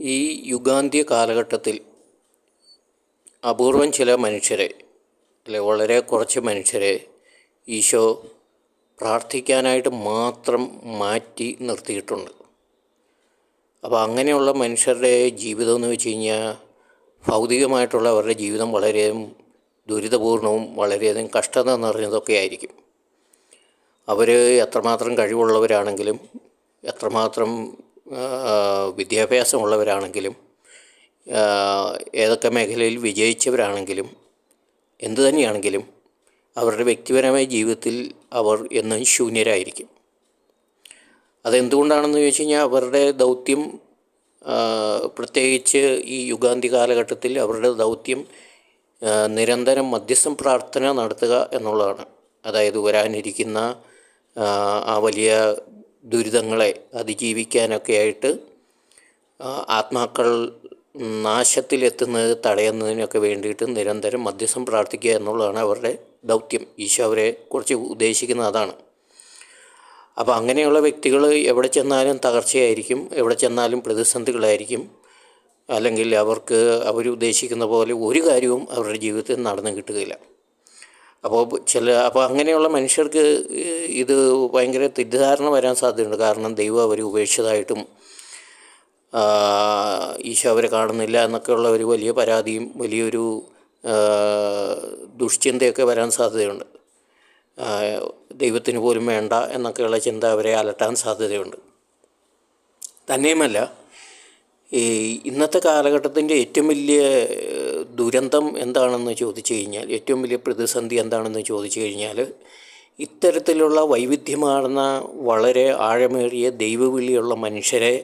ഈ യുഗാന്ത്യ കാലഘട്ടത്തിൽ അപൂർവം ചില മനുഷ്യരെ അല്ലെ വളരെ കുറച്ച് മനുഷ്യരെ ഈശോ പ്രാർത്ഥിക്കാനായിട്ട് മാത്രം മാറ്റി നിർത്തിയിട്ടുണ്ട്. അപ്പോൾ അങ്ങനെയുള്ള മനുഷ്യരുടെ ജീവിതം എന്ന് വെച്ച് കഴിഞ്ഞാൽ ഭൗതികമായിട്ടുള്ള അവരുടെ ജീവിതം വളരെയധികം ദുരിതപൂർണവും വളരെയധികം കഷ്ടത നിറഞ്ഞതൊക്കെ ആയിരിക്കും. അവർ എത്രമാത്രം കഴിവുള്ളവരാണെങ്കിലും എത്രമാത്രം വിദ്യാഭ്യാസമുള്ളവരാണെങ്കിലും ഏതൊക്കെ മേഖലയിൽ വിജയിച്ചവരാണെങ്കിലും എന്തു തന്നെയാണെങ്കിലും അവരുടെ വ്യക്തിപരമായ ജീവിതത്തിൽ അവർ എന്നും ശൂന്യരായിരിക്കും. അതെന്തുകൊണ്ടാണെന്ന് ചോദിച്ചു കഴിഞ്ഞാൽ അവരുടെ ദൗത്യം പ്രത്യേകിച്ച് ഈ യുഗാന്തി കാലഘട്ടത്തിൽ അവരുടെ ദൗത്യം നിരന്തരം മധ്യസ്ഥം പ്രാർത്ഥന നടത്തുക എന്നുള്ളതാണ്. അതായത് വരാനിരിക്കുന്ന ആ വലിയ ദുരിതങ്ങളെ അതിജീവിക്കാനൊക്കെ ആയിട്ട് ആത്മാക്കൾ നാശത്തിലെത്തുന്നത് തടയുന്നതിനൊക്കെ വേണ്ടിയിട്ട് നിരന്തരം മധ്യസ്ഥം പ്രാർത്ഥിക്കുക എന്നുള്ളതാണ് അവരുടെ ദൗത്യം. ഈശോ അവരെ കുറിച്ച് ഉദ്ദേശിക്കുന്നത് അതാണ്. അപ്പോൾ അങ്ങനെയുള്ള വ്യക്തികൾ എവിടെ ചെന്നാലും തകർച്ചയായിരിക്കും എവിടെ ചെന്നാലും പ്രതിസന്ധികളായിരിക്കും. അല്ലെങ്കിൽ അവർക്ക് അവരുദ്ദേശിക്കുന്ന പോലെ ഒരു കാര്യവും അവരുടെ ജീവിതത്തിൽ നടന്നു കിട്ടുകയില്ല. അപ്പോൾ ചില അപ്പോൾ അങ്ങനെയുള്ള മനുഷ്യർക്ക് ഇത് ഭയങ്കര തെറ്റിദ്ധാരണ വരാൻ സാധ്യതയുണ്ട്. കാരണം ദൈവം അവർ ഉപേക്ഷിച്ചതായിട്ടും ഈശോ അവരെ കാണുന്നില്ല എന്നൊക്കെയുള്ള ഒരു വലിയ പരാതിയും വലിയൊരു ദുഷ്ചിന്തയൊക്കെ വരാൻ സാധ്യതയുണ്ട്. ദൈവത്തിന് പോലും വേണ്ട എന്നൊക്കെയുള്ള ചിന്ത അവരെ അലട്ടാൻ സാധ്യതയുണ്ട്. തന്നെയുമല്ല ഈ ഇന്നത്തെ കാലഘട്ടത്തിന്റെ ഏറ്റവും വലിയ ദുരന്തം എന്താണെന്ന് ചോദിച്ചു കഴിഞ്ഞാൽ ഏറ്റവും വലിയ പ്രതിസന്ധി എന്താണെന്ന് ചോദിച്ചു കഴിഞ്ഞാൽ ഇത്തരത്തിലുള്ള വൈവിധ്യമാർന്ന വളരെ ആഴമേറിയ ദൈവവിളിയുള്ള മനുഷ്യരെ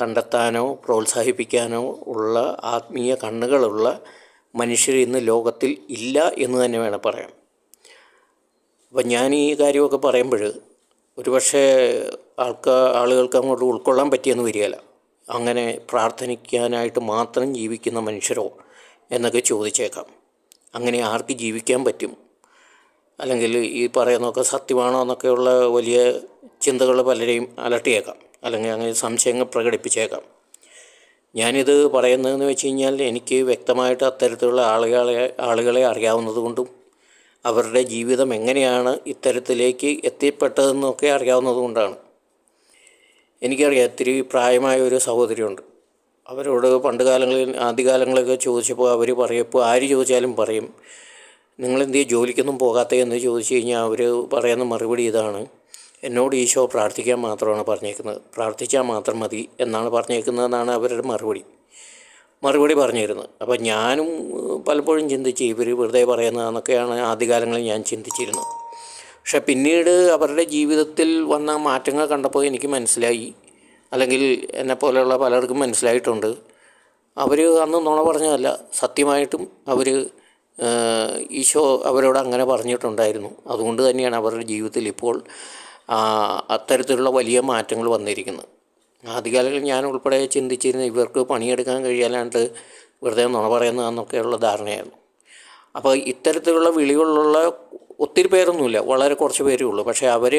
കണ്ടെത്താനോ പ്രോത്സാഹിപ്പിക്കാനോ ഉള്ള ആത്മീയ കണ്ണുകളുള്ള മനുഷ്യർ ഇന്ന് ലോകത്തിൽ ഇല്ല എന്ന് തന്നെ വേണം പറയാം അപ്പം ഞാൻ ഈ കാര്യമൊക്കെ പറയുമ്പോൾ ഒരുപക്ഷെ ആൾക്കാ ആളുകൾക്ക് അങ്ങോട്ട് ഉൾക്കൊള്ളാൻ പറ്റിയെന്ന് വരികയില്ല. അങ്ങനെ പ്രാർത്ഥനിക്കാനായിട്ട് മാത്രം ജീവിക്കുന്ന മനുഷ്യരോ എന്നൊക്കെ ചോദിച്ചേക്കാം. അങ്ങനെ ആർക്ക് ജീവിക്കാൻ പറ്റും? അല്ലെങ്കിൽ ഈ പറയുന്നതൊക്കെ സത്യമാണോ എന്നൊക്കെയുള്ള വലിയ ചിന്തകൾ പലരെയും അലട്ടിയേക്കാം. അല്ലെങ്കിൽ അങ്ങനെ സംശയങ്ങൾ പ്രകടിപ്പിച്ചേക്കാം. ഞാനിത് പറയുന്നതെന്ന് വെച്ച് കഴിഞ്ഞാൽ എനിക്ക് വ്യക്തമായിട്ട് അത്തരത്തിലുള്ള ആളുകളെ ആളുകളെ അറിയാവുന്നതുകൊണ്ടും അവരുടെ ജീവിതം എങ്ങനെയാണ് ഇത്തരത്തിലേക്ക് എത്തിപ്പെട്ടതെന്നൊക്കെ അറിയാവുന്നത് കൊണ്ടാണ്. എനിക്കറിയാം ഇത്തിരി പ്രായമായ ഒരു സഹോദരിയുണ്ട്. അവരോട് പണ്ട് കാലങ്ങളിൽ ആദ്യകാലങ്ങളൊക്കെ ചോദിച്ചപ്പോൾ അവർ പറയും ഇപ്പോൾ ആര് ചോദിച്ചാലും പറയും. നിങ്ങളെന്ത് ജോലിക്കൊന്നും പോകാത്തേ എന്ന് ചോദിച്ചു കഴിഞ്ഞാൽ അവർ പറയുന്ന മറുപടി ഇതാണ്. എന്നോട് ഈശോ പ്രാർത്ഥിക്കാൻ മാത്രമാണ് പറഞ്ഞേക്കുന്നത്. പ്രാർത്ഥിച്ചാൽ മാത്രം മതി എന്നാണ് പറഞ്ഞേക്കുന്നതെന്നാണ് അവരുടെ മറുപടി. മറുപടി പറഞ്ഞിരുന്നത്. അപ്പോൾ ഞാനും പലപ്പോഴും ചിന്തിച്ച് ഇവർ വെറുതെ പറയുന്നതെന്നൊക്കെയാണ് ആദ്യകാലങ്ങളിൽ ഞാൻ ചിന്തിച്ചിരുന്നത്. പക്ഷെ പിന്നീട് അവരുടെ ജീവിതത്തിൽ വന്ന മാറ്റങ്ങൾ കണ്ടപ്പോൾ എനിക്ക് മനസ്സിലായി. അല്ലെങ്കിൽ എന്നെ പോലെയുള്ള പലർക്കും മനസ്സിലായിട്ടുണ്ട്. അവർ അന്ന് നുണ പറഞ്ഞതല്ല സത്യമായിട്ടും അവർ ഈശോ അവരോട് അങ്ങനെ പറഞ്ഞിട്ടുണ്ടായിരുന്നു. അതുകൊണ്ട് തന്നെയാണ് അവരുടെ ജീവിതത്തിൽ ഇപ്പോൾ അത്തരത്തിലുള്ള വലിയ മാറ്റങ്ങൾ വന്നിരിക്കുന്നത്. ആദ്യകാലങ്ങളിൽ ഞാൻ ഉൾപ്പെടെ ചിന്തിച്ചിരുന്ന ഇവർക്ക് പണിയെടുക്കാൻ കഴിയാലാണ്ട് വെറുതെ നുണ പറയുന്നതെന്നൊക്കെയുള്ള ധാരണയായിരുന്നു. അപ്പോൾ ഇത്തരത്തിലുള്ള വിളികളുള്ള ഒത്തിരി പേരൊന്നുമില്ല. വളരെ കുറച്ച് പേരേ ഉള്ളൂ. പക്ഷേ അവർ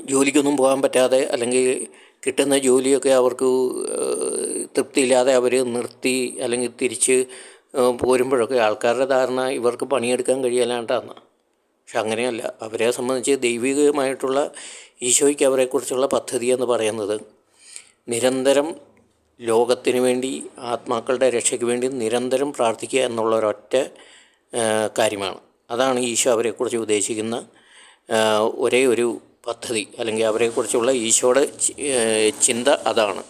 ജോലിക്കൊന്നും പോകാൻ പറ്റാതെ അല്ലെങ്കിൽ കിട്ടുന്ന ജോലിയൊക്കെ അവർക്ക് തൃപ്തിയില്ലാതെ അവർ നിർത്തി അല്ലെങ്കിൽ തിരിച്ച് പോരുമ്പോഴൊക്കെ ആൾക്കാരുടെ ധാരണ ഇവർക്ക് പണിയെടുക്കാൻ കഴിയാലാണ്ടാണ് പക്ഷെ അങ്ങനെയല്ല. അവരെ സംബന്ധിച്ച് ദൈവികമായിട്ടുള്ള ഈശോയ്ക്ക് അവരെക്കുറിച്ചുള്ള പദ്ധതി എന്ന് പറയുന്നത് നിരന്തരം ലോകത്തിന് വേണ്ടി ആത്മാക്കളുടെ രക്ഷയ്ക്ക് വേണ്ടി നിരന്തരം പ്രാർത്ഥിക്കുക എന്നുള്ള ഒരൊറ്റ കാര്യമാണ്. അതാണ് ഈശോ അവരെക്കുറിച്ച് ഉദ്ദേശിക്കുന്ന ഒരേ ഒരു പദ്ധതി. അല്ലെങ്കിൽ അവരെക്കുറിച്ചുള്ള ഈശോയുടെ ചിന്ത അതാണ്.